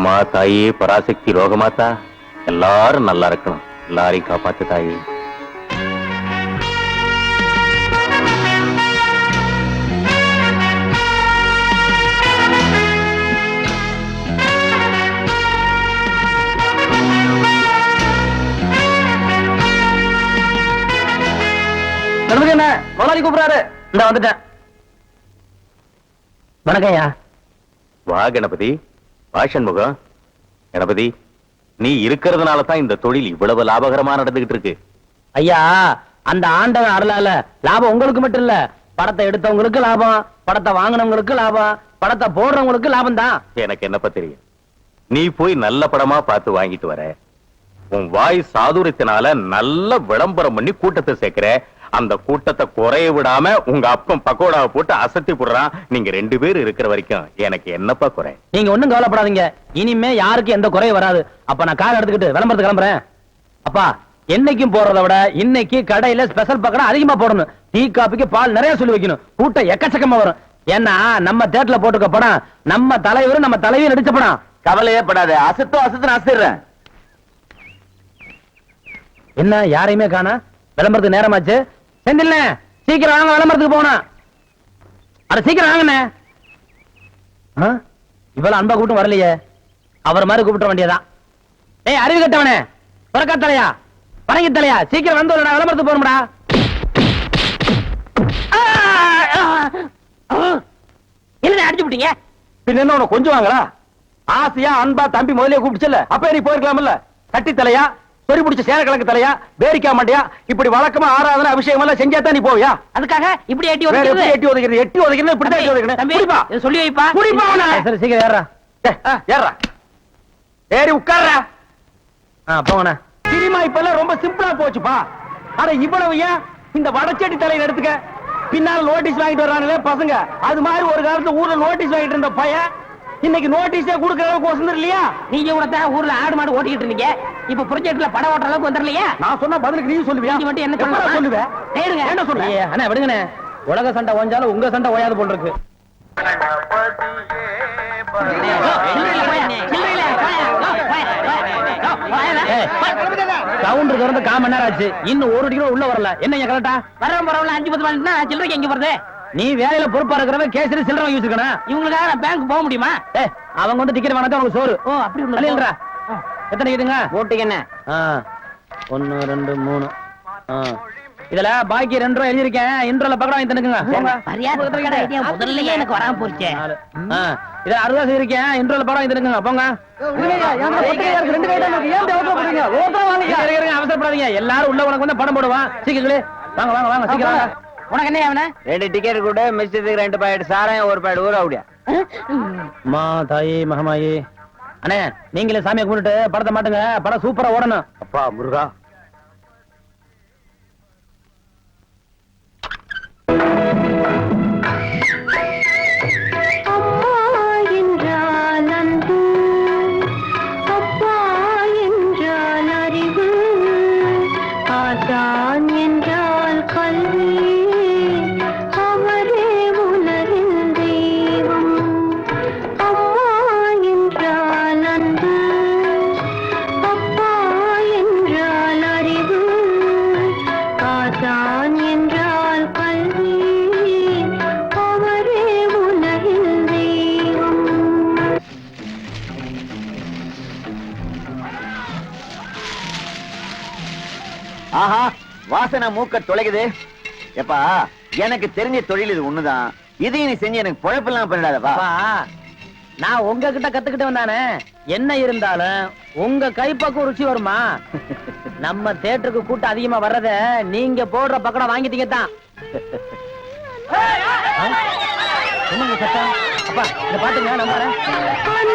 அம்மா தாயே பராசக்தி ரோகமாத்தா எல்லாரும் நல்லா இருக்கணும். எல்லாரையும் காப்பாத்து தாயே. என்ன முதலாளி கூப்பிடுறாரு. இந்த வந்துட்டேன். வணக்கம் ஐயா வா கணபதி. வா சண்முகம் கணபதி நீ இருக்கிறதுனால தான் இந்த தொழில் இவ்வளவு லாபகரமா நடந்துகிட்டு இருக்கு. ஐயா அந்த ஆண்டவன் அருளால லாபம் உங்களுக்கு மட்டும் இல்ல படத்தை எடுத்தவங்களுக்கு லாபம் படத்தை வாங்கினவங்களுக்கு லாபம் படத்தை போடுறவங்களுக்கு லாபம் தான் எனக்கு என்னப்பா தெரியும்? நீ போய் நல்ல படமா பார்த்து வாங்கிட்டு வர உன் வாய் சாதுரியத்தினால நல்ல விளம்பரம் பண்ணி கூட்டத்தை சேர்க்கிற அந்த கூட்டத்தை குறைய விடாம உங்க அப்பன் பக்கோடாவை போட்டு அசத்தி போடுறான். நீங்க ரெண்டு பேர் இருக்கிற வரைக்கும் எனக்கு என்னப்பா குறை? நீங்க ஒண்ணும் கவலைப்படாதீங்க. இனிமே யாருக்கும் எந்த குறையும் வராது. அப்ப நான் கார் எடுத்துக்கிட்டு விளம்பரத்துக்கு கிளம்புறேன். அப்பா என்னைக்கும் போறதை விட இன்னைக்கு கடையில ஸ்பெஷல் பக்கடா அதிகமா போடணும். டீ காபிக்கு பால் நிறைய சொல்லி வைக்கணும். கூட்டம் எக்கச்சக்கமா வரும். ஏன்னா நம்ம தேட்டர்ல போட்டுக்க படம் நம்ம தலைவர் நம்ம தலைவி நடிச்ச படம். கவலையே படாத. அசத்தோ அசத்து அசத்துறேன் என்ன யாரையுமே காணா? விளம்பரத்துக்கு நேரமாச்சு? செந்தில்ல சீக்கிரம் வாங்க விளம்பரத்துக்கு போகணும். அட சீக்கிரம் வாங்கண்ணே. ஆ? இவ்வளவு அன்பா கூட்டம் வரலையே. அவர் மாதிரி கூப்பிட வேண்டியதான் ஏய் அறிவு கட்டவனே புறக்கா தலையா பரங்கி தலையா? சீக்கிரம் வந்து வரடா, விளம்பரத்துக்கு போகணும்டா. என்ன அடிச்சு விட்டீங்க? பின்ன என்ன உனக்கு கொஞ்சம் வாங்களா ஆசையா அன்பா தம்பி முதலே கூப்பிடுச்சல அப்ப நீ போயிருக்கலாம்ல? கட்டி தலையா சொறி பிடிச்ச சேனக்கிழங்கு தலையா பேரிக்கா மாட்டியா இப்படி வழக்கமா ஆராதனை அபிஷேகம் எல்லாம் செஞ்சா தான் நீ போவியா? அதுக்காக இப்படி எட்டி ஒதுக்கிறது? எட்டி ஒதுக்கிறது? எட்டி ஒதுக்கிறது? இப்படி தான் தம்பி, குடிப்பா. இதை சொல்லி வைப்பா. குடிப்பா. சரி சீக்கிரம் ஏறா ஏறுடா. ஏறி உட்கார்றா. ஆ போங்கண்ணா சினிமா இப்ப எல்லாம் ரொம்ப சிம்பிளா போச்சுப்பா. அட இவ்வளவு ஏன்? இந்த வடச்செடி தலையில எடுத்துக்க. பின்னால நோட்டீஸ் வாங்கிட்டு வர்றாங்களே பசங்க. அது மாதிரி ஒரு காலத்துல ஊர்ல நோட்டீஸ் வாங்கிட்டு இருந்த பையன் இன்னைக்கு நோட்டீஸே கொடுக்கற அளவுக்கு வசந்தர் இல்லையா? நீங்க தான் ஊர்ல ஆடு மாடு ஓட்டிக்கிட்டு இருந்தீங்க. இப்ப ப்ரொஜெக்ட்ல படம் ஓட்டுற அளவுக்கு வந்துடலையா? நான் சொன்ன பதிலுக்கு நீ சொல்லுவியா? நீங்க மட்டும் என்ன எப்படா சொல்லலாம்? சொல்லுவ? கேளுங்க. என்ன ஐயே, அண்ணா விடுங்கண்ணே. உலக சண்டை ஓஞ்சாலும் உங்க சண்டை ஓயாது போல் இருக்கு. கவுண்டர் திறந்து கால் மணி நேரம் ஆச்சு. இன்னும் ஒரு டிகிரி உள்ள வரல. என்ன கரெக்டா வர பரவாயில்ல அஞ்சு பத்து மணி சில்லறைக்கு எங்க வருது நீ வேலையில பொறுப்பா இருக்கிறவ கேசரி சில்லறை வாங்கி வச்சிருக்கணும் இவங்களுக்காக நான் பேங்க் போக முடியுமா? ஏ அவங்க வந்து டிக்கெட் வாங்கினா அவங்க சோறு. ஓ அப்படி இல்லைன்றா எத்தனை டிக்கெட்டுங்க ஓட்டுக்கு என்ன? ஒன்னு ரெண்டு மூணு. இதுல பாக்கி ரெண்டு ரூபா எழுதிருக்கேன் இன்ட்ரோல பக்கம் வாங்கி முதல்லயே எனக்கு வராம போச்சு. இதுல அறுபதா செய்திருக்கேன் இன்ட்ரோல படம் வாங்கி போங்க. அவசரப்படாதீங்க. எல்லாரும் உள்ள உனக்கு வந்து படம் போடுவான். சீக்கிரங்களே வாங்க வாங்க வாங்க சீக்கிரம் உனக்கு என்ன அவன ரெண்டு டிக்கெட் கூட மிச்சத்துக்கு ரெண்டு பாக்கெட் சாராயம் ஒரு பாக்கெட் ஊற அப்படியா அம்மா தாயி மகமாயி. அண்ணே நீங்களே சாமியை கும்பிட்டுட்டு படத்தை மாட்டுங்க. படம் சூப்பரா ஓடணும். அப்பா முருகா. வாசனை மூக்க தொலைக்குது எப்பா எனக்கு தெரிஞ்ச தொழில் இது ஒண்ணுதான் இதையும் நீ செஞ்சு எனக்கு பொழப்பெல்லாம் பண்ணிடாதப்பா நான் உங்ககிட்ட கத்துக்கிட்டு வந்தானே என்ன இருந்தாலும் உங்க கைப்பக்கம் ருச்சி வருமா நம்ம தேட்டருக்கு கூட்டம் அதிகமா வர்றத நீங்க போடுற பக்கடம் வாங்கிட்டீங்க தான் என்னங்க சத்தம் அப்பா இத பாத்துங்க நம்ம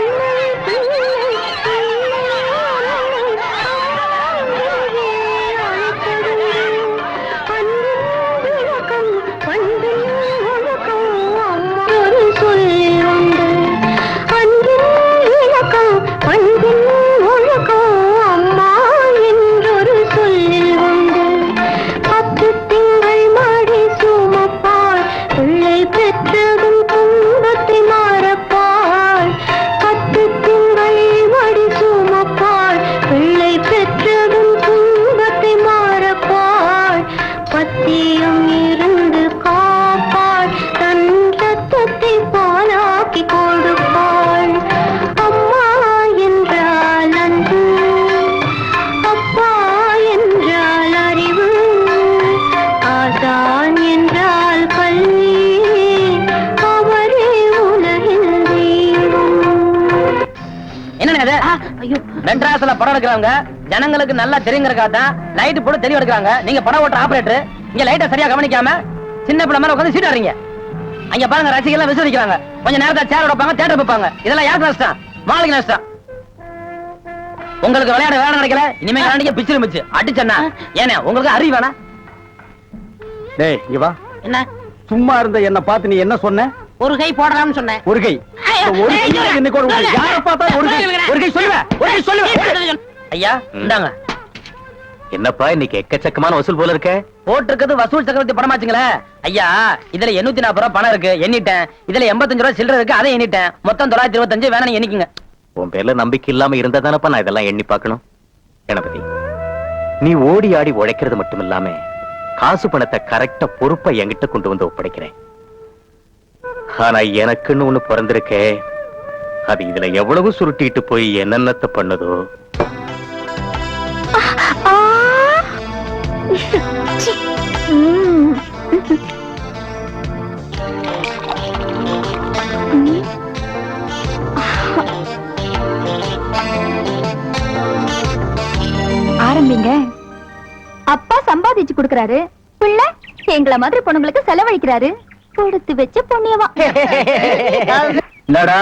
மெட்ராஸ்ல படம் எடுக்கிறவங்க ஜனங்களுக்கு நல்லா தெரியுங்கிறக்கா தான் லைட் போட்டு தெளிவு எடுக்கிறாங்க. நீங்க படம் ஓட்டுற ஆபரேட்டர் இங்க லைட்டை சரியா கவனிக்காம சின்ன பிள்ளை மேல உட்காந்து சீட் ஆடுறீங்க அங்க பாருங்க ரசிகர்கள் எல்லாம் விசிரிக்கிறாங்க கொஞ்ச நேரத்தை சேர் வைப்பாங்க தேட்டர் வைப்பாங்க. இதெல்லாம் யாருக்கு நஷ்டம்? மாளுக்கு நஷ்டம். உங்களுக்கு விளையாட வேலை கிடைக்கல இனிமே விளையாடிக்க பிச்சிரு மிச்சு அடிச்சண்ணா ஏனே உங்களுக்கு அறிவு வேணா டேய் இங்க வா. என்ன? சும்மா இருந்த என்ன பார்த்து நீ என்ன சொன்ன? ஒரு கை போடலாம்னு சொன்னேன். ஒரு கை. ஒரு கை இன்னைக்கு ஒரு ஐயோ, யாரை பார்த்தா ஒரு கை. ஒரு கை சொல்லுவேன் ஒரு கை சொல்லுவேன் ஐயா இந்தாங்க. என்னப்பா இன்னைக்கு எக்கச்சக்கமான வசூல் போல இருக்க? போட்டிருக்கிறது வசூல் சக்கரவர்த்தி படமாச்சுங்களே. ஐயா இதுல எண்ணூத்தி நாற்பது ரூபாய் பணம் இருக்கு எண்ணிட்டேன். இதுல எண்பத்தஞ்சு ரூபாய் சில்லறை இருக்கு அதை எண்ணிட்டேன். மொத்தம் தொள்ளாயிரத்தி இருபத்தஞ்சு வேணா நீங்க எண்ணிக்குங்க. உன் பேர்ல நம்பிக்கை இல்லாம இருந்தா தானப்பா நான் இதெல்லாம் எண்ணி பார்க்கணும்? கணபதி நீ ஓடி ஆடி உழைக்கிறது மட்டும் இல்லாம காசு பணத்தை கரெக்டா பொறுப்பா என்கிட்ட கொண்டு வந்து ஒப்படைக்கிறேன். ஆனா எனக்குன்னு ஒண்ணு பிறந்திருக்கே. அது இதுல எவ்வளவு சுருட்டிட்டு போய் என்னென்னத்த பண்ணுதோ. ஆரம்பிங்க. அப்பா சம்பாதிச்சு கொடுக்கறாரு. பிள்ளை எங்களை மாதிரி பொண்ணுங்களுக்கு செலவழிக்கிறாரு. கொடுத்து வச்ச புண்ணியவா என்னடா?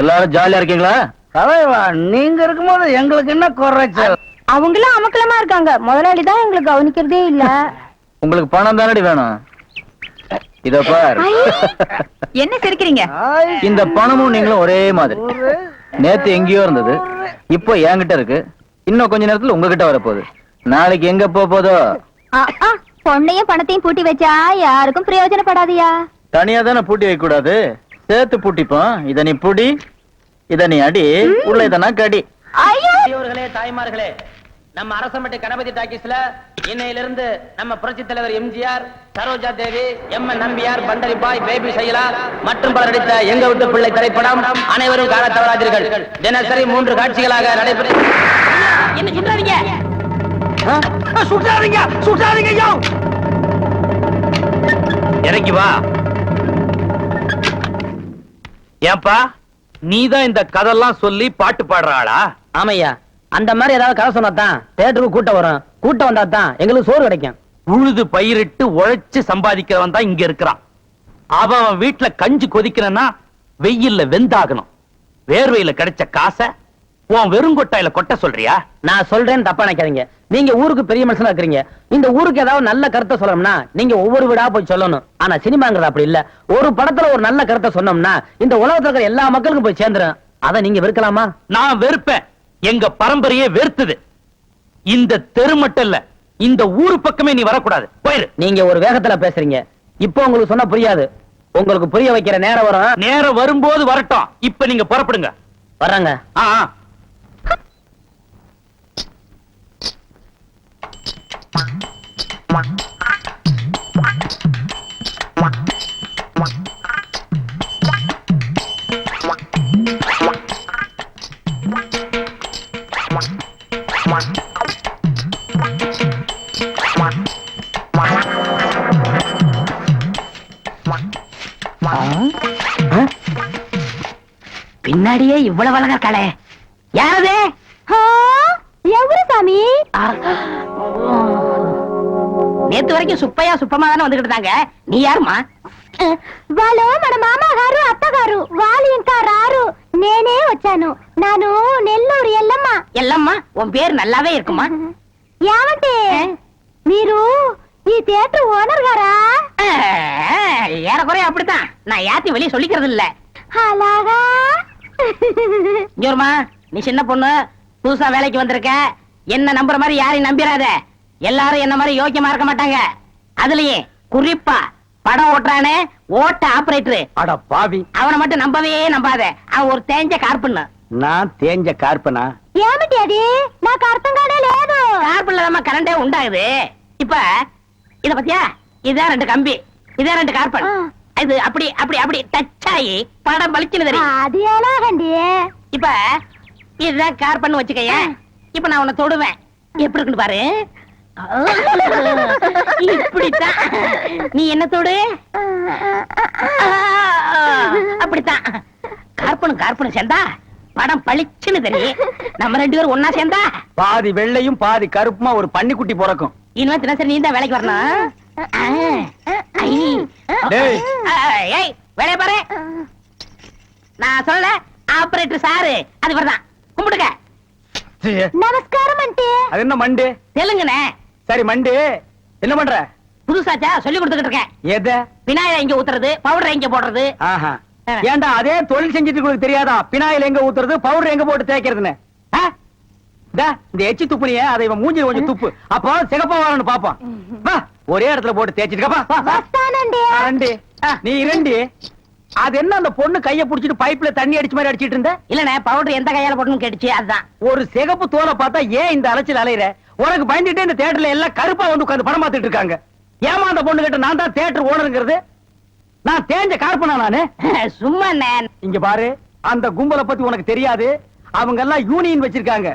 எல்லாரும் ஜாலியா இருக்கீங்களா? தலைவா நீங்க இருக்கும்போது எங்களுக்கு என்ன குறைச்சல்? அவங்களும் அமக்கலமா இருக்காங்க. முதலாளி தான் எங்களுக்கு கவனிக்கிறதே இல்ல. உங்களுக்கு பணம் தானடி வேணும்? இத பார். என்ன சிரிக்கிறீங்க? இந்த பணமும் நீங்களும் ஒரே மாதிரி. நேத்து எங்கேயோ இருந்தது. இப்போ என்கிட்ட இருக்கு. இன்னும் கொஞ்ச நேரத்துல உங்ககிட்ட வரப்போகுது. நாளைக்கு எங்க போக போதோ? பொண்ணையும் பணத்தையும் பூட்டி வச்சா யாருக்கும் பிரயோஜனப்படாதியா? தனியா தானே பூட்டி வைக்க கூடாது. சேர்த்து பூட்டிப்போம். இத நீ புடி இத நீ அடி உள்ள இத நான் கடி. ஐயோ! பெரியோர்களே தாய்மார்களே நம்ம அரசமட்டை கணபதி டாக்கீஸ்ல இன்னையிலிருந்து நம்ம புரட்சி தலைவர் MGR Saroja Devi M N Nambiar Pandari Bai baby Shaila மற்றும் பலர் நடித்த எங்க விட்டு பிள்ளை திரைப்படம் அனைவரும் காண தவறாதீர்கள் தினசரி மூன்று காட்சிகளாக நடைபெறும் என்ன சுட்டாதீங்க சுட்டாதீங்க சுட்டாதீங்க ஐயோ இறங்கி வா. ஏன்பா நீதான் இந்த கதெல்லாம் சொல்லி பாட்டு பாடுற ஆளா? ஆமையா அந்த மாதிரி ஏதாவது கதை சொன்னாதான் தேட்டருக்கு கூட்டம் வரும். கூட்டம் வந்தா தான் எங்களுக்கு சோறு கிடைக்கும். உழுது பயிரிட்டு உழைச்சு சம்பாதிக்கிறவன் தான் இங்க இருக்கிறான். அவன் அவன் வீட்டுல கஞ்சி கொதிக்கிறன்னா வெயில்ல வெந்தாகணும். வேர்வையில கிடைச்ச காசை உன் வெறுங்கொட்டாயில கொட்ட சொல்றியா? நான் சொல்றேன்னு தப்பா நினைக்காதீங்க. நீங்க ஊருக்கு பெரிய மனுஷனா இருக்கிறீங்க. இந்த ஊருக்கு ஏதாவது நல்ல கருத்தை சொல்லணும்னா நீங்க ஒவ்வொரு வீடா போய் சொல்லணும். ஆனா சினிமாங்கிறது அப்படி இல்ல. ஒரு படத்துல ஒரு நல்ல கருத்தை சொன்னோம்னா இந்த உலகத்துல இருக்கிற எல்லா மக்களுக்கும் போய் சேர்ந்துரும். அதை நீங்க வெறுக்கலாமா? நான் வெறுப்பேன். எங்க பரம்பரையே வெறுத்தது. இந்த தெரு மட்டும் இல்ல இந்த ஊரு பக்கமே நீ வரக்கூடாது. போயிரு. நீங்க ஒரு வேகத்துல பேசுறீங்க. இப்போ உங்களுக்கு சொன்னா புரியாது. உங்களுக்கு புரிய வைக்கிற நேரம் வரும். நேரம் வரும்போது வரட்டும். இப்ப நீங்க புறப்படுங்க. வர்றாங்க. ஆ. பின்னாடியே இவ்வளவு அழகா இருக்காளே. யாரது வரைக்கும் சுப்பையா சுப்பமா தானே வந்துகிட்டு இருந்தாங்க நீ யாருமா వాళ్ళు మన మామగారు అత్తగారు వాళ్ళు ఇంకా రారు నేనే వచ్చాను నాను నెల్లూరు ఎల్లమ్మ எல்லம்மா உன் பேர் நல்லாவே இருக்குமா ఏమంటే మీరు ఈ థియేటర్ ఓనర్ గారా ஏறக்குறைய அப்படித்தான் நான் யாத்தி வெளியே சொல்லிக்கிறது இல்ல అలాగా இங்கோருமா நீ சின்ன பொண்ணு புதுசா வேலைக்கு வந்திருக்க என்ன நம்புற மாதிரி யாரையும் நம்பிராத எல்லாரும் என்ன மாதிரி யோக்கியமா இருக்க மாட்டாங்க அதுலயே குறிப்பா படம் ஓட்டுறானே ஓட்ட ஆபரேட்டர் அட பாவி. அவனை மட்டும் நம்பவே நம்பாத. அவன் ஒரு தேஞ்ச கார்பண்ண. நான் தேஞ்ச கார்பனா ஏமிட்டி அது? நான் கார்பங்கானே லேது கார்பன்ல நம்ம கரண்டே உண்டாகுது. இப்ப இத பத்தியா? இதான் ரெண்டு கம்பி. இதான் ரெண்டு கார்பன். இது அப்படி அப்படி அப்படி டச் ஆகி படம் பளிச்சுன்னு தெரியும். அது ஏலாகண்டி இப்ப இதுதான் கார்பன் வச்சுக்கைய இப்ப நான் உன்னை தொடுவேன். எப்படி இருக்குன்னு பாரு. இப்படித்தான். நீ என்ன தொடு அப்படித்தான். கார்பனும் கார்பனும் சேர்ந்தா படம் பளிச்சுன்னு தெரியும். நம்ம ரெண்டு பேரும் ஒன்னா சேர்ந்தா பாதி வெள்ளையும் பாதி கருப்புமா ஒரு பன்னிக்குட்டி பிறக்கும். இனிமே தினசரி நீ தான் வேலைக்கு வரணும். வேலைய பாரு. நான் சொல்ல ஆபரேட்டர் சாரு அது இவர்தான். கும்பிடுங்க. நமஸ்காரம் ஆண்டி. அது என்ன மண்டு? தெலுங்குண்ணே. சரி மண்டு. என்ன பண்ற? புதுசாச்சா சொல்லி கொடுத்துக்கிட்டு இருக்கேன். எத? எங்க ஊத்துறது பவுடர் எங்க போடுறது. ஏன்டா அதே தொழில் செஞ்சுட்டு உங்களுக்கு தெரியாதா? பினாயில் எங்க ஊத்துறது பவுடர் எங்க போட்டு தேய்க்கிறதுன்னு? இந்தா, எச்சி துப்புனிய அதை இவன் மூஞ்சி கொஞ்சம் துப்பு. அப்போ சிகப்பா வரணும் பாப்பான் வா ஒரே இடத்துல போட்டு தேய்ச்சிட்டு. நீ ரெண்டு. அது என்ன அந்த பொண்ணு கைய புடிச்சிட்டு பைப்ல தண்ணி அடிச்ச மாதிரி அடிச்சிட்டு இருந்த? இல்லண்ணே பவுடர் எந்த கையால போடணும்னு கேட்டுச்சு அதுதான் ஒரு சிகப்பு தோலை பார்த்தா ஏன் இந்த அலைச்சல் அலையிற? உனக்கு பயந்துட்டு இந்த தியேட்டர்ல எல்லாம் கருப்பா வந்து உட்கார்ந்து படம் பார்த்துட்டு இருக்காங்க. ஏமா அந்த பொண்ணு கிட்ட நான் தான் தியேட்டர் ஓனருங்கிறது நான் தேஞ்ச கார்பனா நானு? சும்மா. இங்க பாரு அந்த கும்பலை பத்தி உனக்கு தெரியாது. அவங்க எல்லாம் யூனியன் வச்சிருக்காங்க.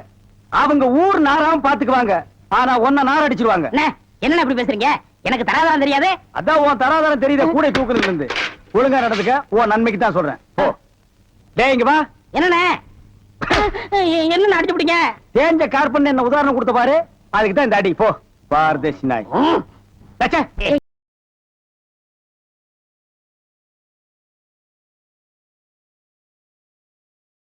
அவங்க ஊர் நாராம பாத்துக்குவாங்க ஆனா ஒன்ன நார் அடிச்சிருவாங்க. என்னண்ணே இப்படி பேசுறீங்க? எனக்கு தராதான் தெரியாது. அதான் உன் தராதரம் தெரியுத கூட தூக்குறதுல இருந்து. ஒழுங்கா நடந்துக்க. உன் நன்மைக்கு தான் சொல்றேன். போ. டேய் இங்க வா. என்னண்ணே? என்ன அடிச்சு பிடிங்க? தேஞ்ச கார்பன் என்ன உதாரணம் கொடுத்த பாரு. அதுக்கு தான் இந்த அடி. போ. பாரதேசி நாய்.